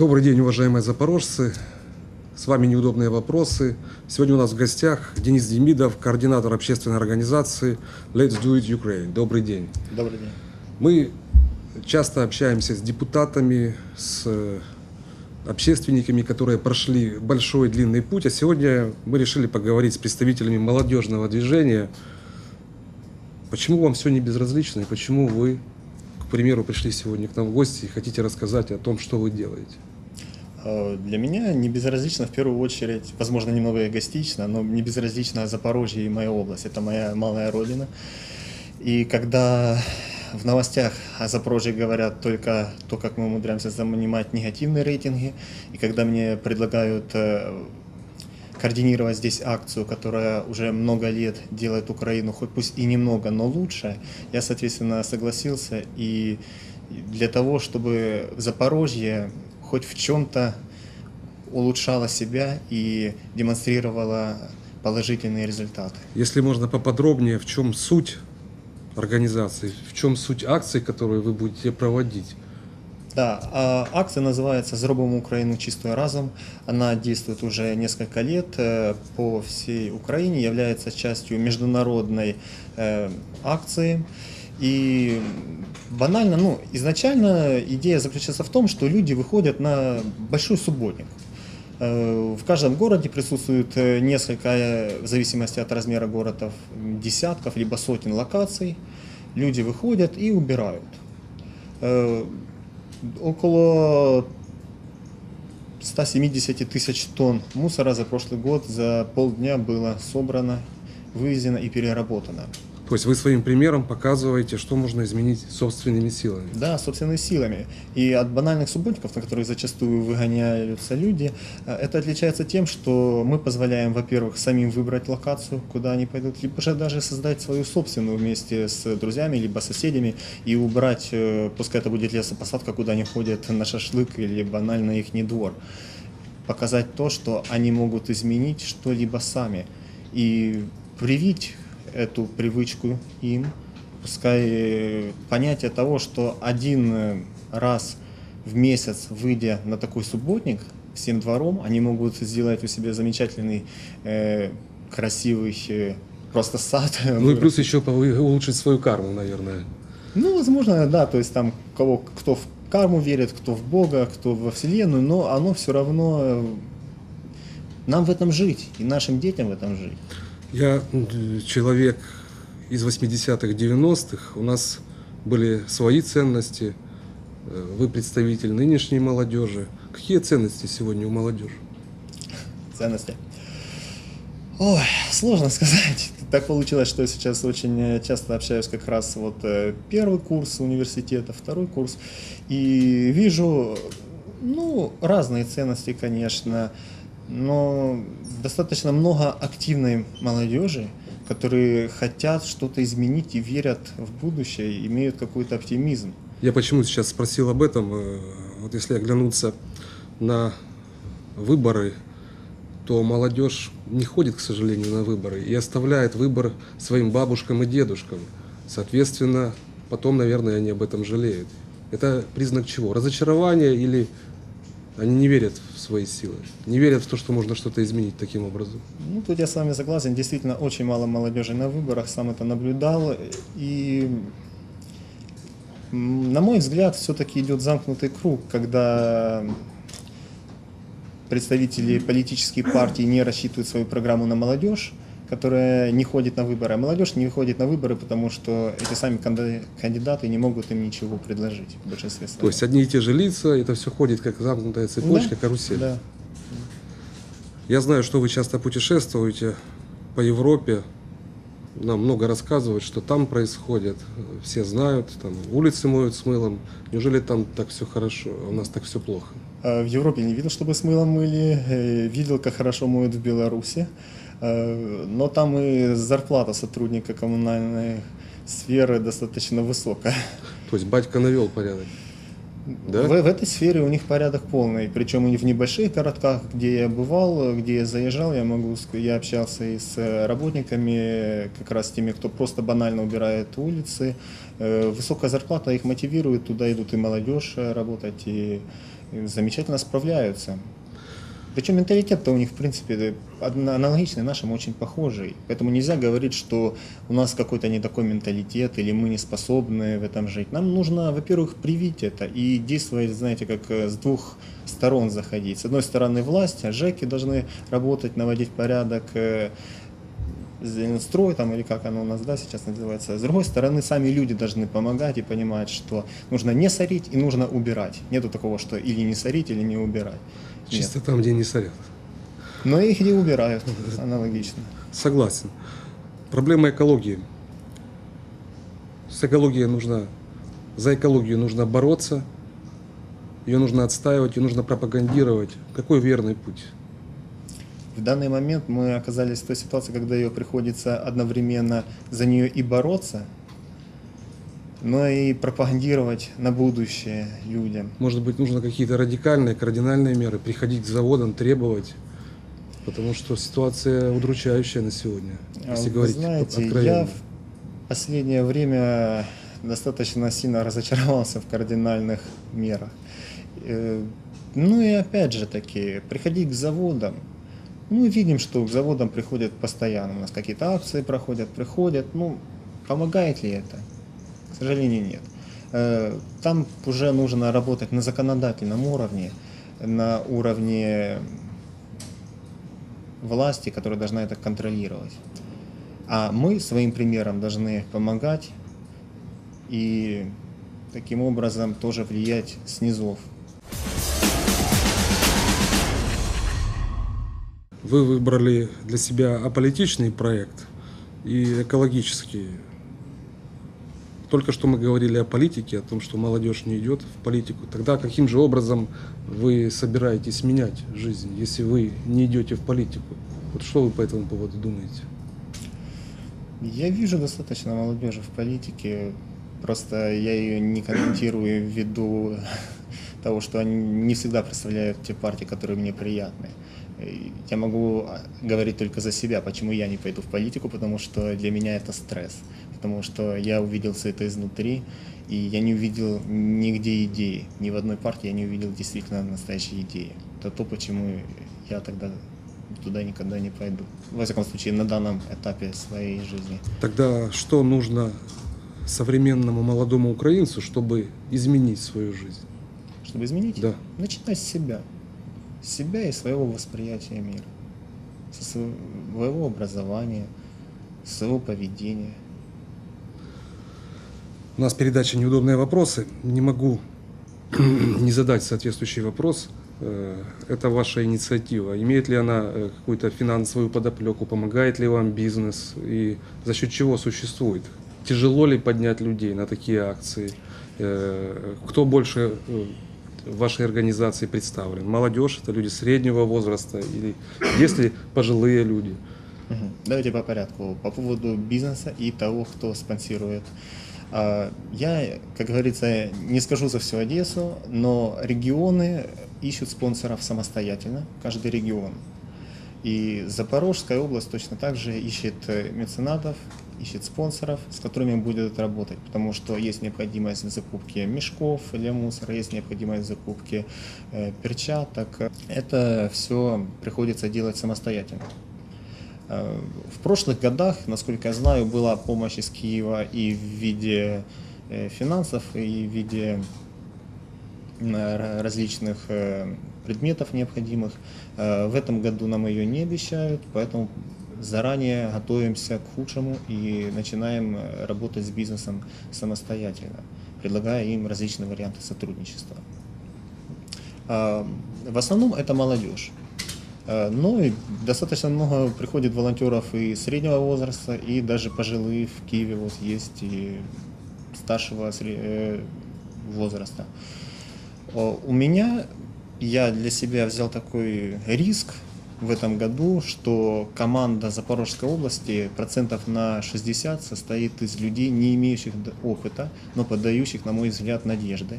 Добрый день, уважаемые запорожцы. С вами «Неудобные вопросы». Сегодня у нас в гостях Денис Демидов, координатор общественной организации Let's Do It Ukraine. Добрый день. Добрый день. Мы часто общаемся с депутатами, с э, общественниками, которые прошли большой длинный путь, а сегодня мы решили поговорить с представителями молодежного движения. Почему вам все не безразлично и почему вы, к примеру, пришли сегодня к нам в гости и хотите рассказать о том, что вы делаете? Э, Для меня не безразлично, в первую очередь, возможно, немного эгоистично, но не безразлично Запорожье и моя область. Это моя малая родина. И когда в новостях о Запорожье говорят только то, как мы умудряемся занимать негативные рейтинги, и когда мне предлагают э, координировать здесь акцию, которая уже много лет делает Украину, хоть пусть и немного, но лучше, я, соответственно, согласился. И для того, чтобы Запорожье хоть в чем-то улучшала себя и демонстрировала положительные результаты. Если можно поподробнее, в чем суть организации, в чем суть акций, которые вы будете проводить? Да, а акция называется «Зробимо Украину чистую разом». Она действует уже несколько лет э, по всей Украине, является частью международной э, акции. И банально, ну, изначально идея заключается в том, что люди выходят на большой субботник. Э, В каждом городе присутствует э, несколько, э, в зависимости от размера городов, десятков либо сотен локаций. Люди выходят и убирают. Около 170 тысяч тонн мусора за прошлый год за полдня было собрано, вывезено и переработано. То есть вы своим примером показываете, что можно изменить собственными силами. Да, собственными силами. И от банальных субботников, на которые зачастую выгоняются люди, э, это отличается тем, что мы позволяем, во-первых, самим выбрать локацию, куда они пойдут, либо же даже создать свою собственную вместе с друзьями, либо соседями и убрать, э, пускай это будет лесопосадка, куда они ходят на шашлык или банально их двор. Показать то, что они могут изменить что-либо сами. И привить эту привычку им, пускай э, понятие того, что один э, раз в месяц, выйдя на такой субботник всем двором, они могут сделать у себя замечательный, э, красивый э, просто сад. Ну и плюс еще улучшить свою карму, наверное. Ну, возможно, да, то есть там кого, кто в карму верит, кто в Бога, кто во Вселенную, но оно все равно э, нам в этом жить и нашим детям в этом жить. Я человек из 80-х, 90-х. У нас были свои ценности. Э, Вы представитель нынешней молодежи. Какие ценности сегодня у молодежи? ценности. Ой, сложно сказать. Так получилось, что я сейчас очень э, часто общаюсь как раз вот э, первый курс университета, второй курс, и вижу, ну, разные ценности, конечно, но достаточно много активной молодежи, которые хотят что-то изменить и верят в будущее, имеют какой-то оптимизм. Я почему сейчас спросил об этом? Э, Вот если оглянуться на выборы, то молодежь не ходит, к сожалению, на выборы и оставляет выбор своим бабушкам и дедушкам. Соответственно, потом, наверное, они об этом жалеют. Это признак чего? Разочарования или они не верят в свои силы? Не верят в то, что можно что-то изменить таким образом? Ну, тут я с вами согласен. Действительно, очень мало молодежи на выборах, сам это наблюдал. И, на мой взгляд, все-таки идет замкнутый круг, когда представители политических партий не рассчитывают свою программу на молодежь, которая не ходит на выборы. А молодежь не выходит на выборы, потому что эти сами канди- кандидаты не могут им ничего предложить в большинстве своем. То есть одни и те же лица, это все ходит как замкнутая цепочка, Да, карусель. Да. Я знаю, что вы часто путешествуете по Европе. Нам много рассказывают, что там происходит. Все знают, там улицы моют с мылом. Неужели там так все хорошо, а у нас так все плохо? А В Европе не видел, чтобы с мылом мыли. Э, Видел, как хорошо моют в Беларуси. Э, Но там и зарплата сотрудника коммунальной сферы достаточно высокая. То есть батька навел порядок. Да? В, в этой сфере у них порядок полный. Причем и в небольших городках, где я бывал, где я заезжал, я могу я общался и с работниками, как раз теми, кто просто банально убирает улицы. Э, Высокая зарплата их мотивирует, туда идут и молодежь э, работать, и замечательно справляются. Причем менталитет-то у них, в принципе, одно- аналогичный нашему, очень похожий. Поэтому нельзя говорить, что у нас какой-то не такой менталитет или мы не способны в этом жить. Нам нужно, во-первых, привить это и действовать, знаете, как э, с двух сторон заходить. С одной стороны власть, а ЖЭКи должны работать, наводить порядок, э, Зеленстрой, там, или как оно у нас да, сейчас называется. С другой стороны, сами люди должны помогать и понимать, что нужно не сорить и нужно убирать. Нету такого, что или не сорить, или не убирать. Нет. Чисто там, где не сорят. Но их не убирают, аналогично. Согласен. Проблема экологии. С экологией нужно, за экологию нужно бороться, ее нужно отстаивать, ее нужно пропагандировать. Какой верный путь? В данный момент мы оказались в той ситуации, когда ее приходится одновременно за нее и бороться, но и пропагандировать на будущее людям. Может быть, нужно какие-то радикальные, кардинальные меры, приходить к заводам, требовать, потому что ситуация удручающая на сегодня, А если Вы говорить знаете, откровенно. я в последнее время достаточно сильно разочаровался в кардинальных мерах. Э, Ну и опять же таки, приходить к заводам. Мы видим, что к заводам приходят постоянно. У нас какие-то акции проходят, приходят. Ну, помогает ли это? Сожалению, нет. Э, Там уже нужно работать на законодательном уровне, на уровне власти, которая должна это контролировать. А мы своим примером должны помогать и таким образом тоже влиять снизов. Вы выбрали для себя аполитичный проект и экологический. Только что мы говорили о политике, о том, что молодежь не идет в политику. Тогда каким же образом вы собираетесь менять жизнь, если вы не идете в политику? Вот что вы по этому поводу думаете? Я вижу достаточно молодежи в политике, просто я ее не комментирую ввиду того, что они не всегда представляют те партии, которые мне приятны. Я могу а, говорить только за себя, почему я не пойду в политику, потому что для меня это стресс. Потому что я увидел все это изнутри, и я не увидел нигде идеи. Ни в одной партии я не увидел действительно настоящей идеи. Это то, почему я тогда туда никогда не пойду. Во всяком случае, на данном этапе своей жизни. Тогда что нужно современному молодому украинцу, чтобы изменить свою жизнь? Чтобы изменить? Да. Начинать с себя. С себя и своего восприятия мира. Со своего образования, своего поведения. У нас передача «Неудобные вопросы». Не могу не задать соответствующий вопрос. Э, Это ваша инициатива. Имеет ли она э, какую-то финансовую подоплеку? Помогает ли вам бизнес? И за счет чего существует? Тяжело ли поднять людей на такие акции? Э, Кто больше в вашей организации представлен? Молодежь, это люди среднего возраста? Или есть ли пожилые люди? Давайте по порядку. По поводу бизнеса и того, кто спонсирует. А, Я, как говорится, не скажу за всю Одессу, но регионы ищут спонсоров самостоятельно, каждый регион. И Запорожская область точно так же ищет э, меценатов, ищет спонсоров, с которыми будет работать, потому что есть необходимость в закупке мешков для мусора, есть необходимость в закупке э, перчаток. Это все приходится делать самостоятельно. Э, В прошлых годах, насколько я знаю, была помощь из Киева и в виде э, финансов, и в виде р- различных э, предметов необходимых. Э, В этом году нам ее не обещают, поэтому заранее готовимся к худшему и начинаем э, работать с бизнесом самостоятельно, предлагая им различные варианты сотрудничества. В основном это молодежь. Ну и достаточно много приходит волонтеров и среднего возраста, и даже пожилые в Киеве вот есть и старшего э, возраста. У меня, я для себя взял такой риск в этом году, что команда Запорожской области процентов на 60 состоит из людей, не имеющих опыта, но подающих, на мой взгляд, надежды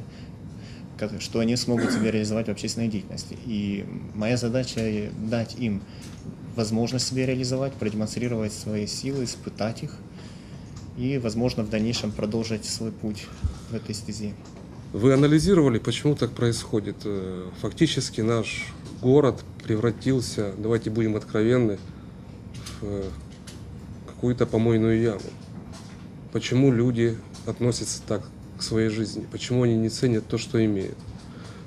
что они смогут себя реализовать в общественной деятельности. И моя задача дать им возможность себя реализовать, продемонстрировать свои силы, испытать их и, возможно, в дальнейшем продолжить свой путь в этой стези. Вы анализировали, почему так происходит? Э, Фактически наш город превратился, давайте будем откровенны, в э, какую-то помойную яму. Почему люди относятся так к своей жизни? Почему они не ценят то, что имеют?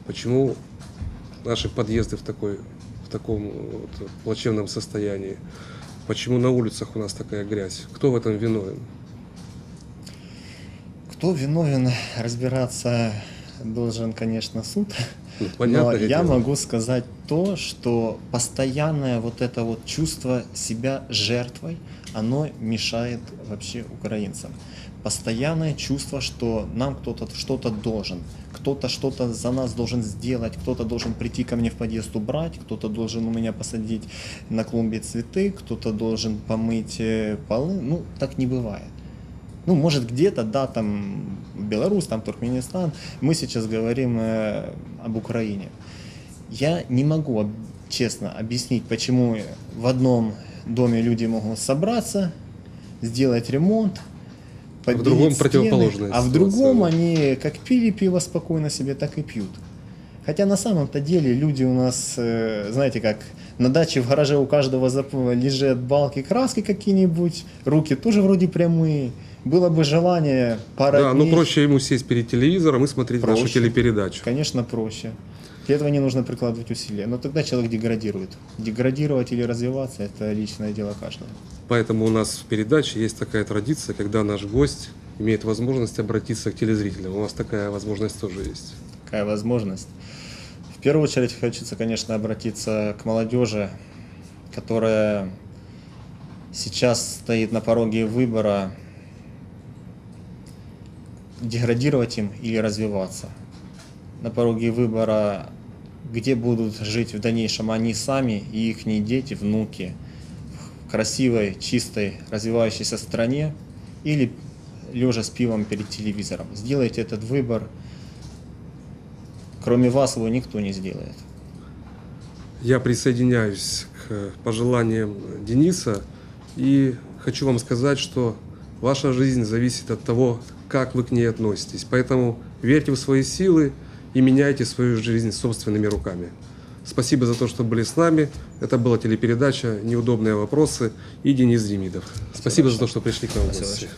Почему наши подъезды в, такой, в таком вот плачевном состоянии? Почему на улицах у нас такая грязь? Кто в этом виновен? Кто виновен, разбираться должен, конечно, суд. Ну, Но понятное я дело. могу сказать то, что постоянное вот это вот чувство себя жертвой, оно мешает вообще украинцам. Постоянное чувство, что нам кто-то что-то должен, кто-то что-то за нас должен сделать, кто-то должен прийти ко мне в подъезд убрать, кто-то должен у меня посадить на клумбе цветы, кто-то должен помыть э, полы. Ну, так не бывает. Ну, может, где-то, да, там Беларусь, там Туркменистан. Мы сейчас говорим э, об Украине. Я не могу честно объяснить, почему в одном доме люди могут собраться, сделать ремонт, побелить другом стены, противоположная а в другом да. они как пили пиво спокойно себе, так и пьют. Хотя на самом-то деле люди у нас, э, знаете как, на даче в гараже у каждого лежат балки краски какие-нибудь, руки тоже вроде прямые. Было бы желание пара Да, ну дней, проще ему сесть перед телевизором и смотреть нашу Проще. телепередачу. Конечно, проще. Для этого не нужно прикладывать усилия. Но тогда человек деградирует. Деградировать или развиваться – это личное дело каждого. Поэтому у нас в передаче есть такая традиция, когда наш гость имеет возможность обратиться к телезрителям. У вас такая возможность тоже есть. Какая возможность. В первую очередь хочется, конечно, обратиться к молодежи, которая сейчас стоит на пороге выбора деградировать им или развиваться. На пороге выбора, где будут жить в дальнейшем они сами и их дети, внуки, в красивой, чистой, развивающейся стране или лежа с пивом перед телевизором. Сделайте этот выбор, Кроме вас его никто не сделает. Я присоединяюсь к пожеланиям Дениса и хочу вам сказать, что ваша жизнь зависит от того, как вы к ней относитесь. Поэтому верьте в свои силы и меняйте свою жизнь собственными руками. Спасибо за то, что были с нами. Это была телепередача «Неудобные вопросы» и Денис Демидов. Спасибо за то, что пришли к нам в Спасибо гости.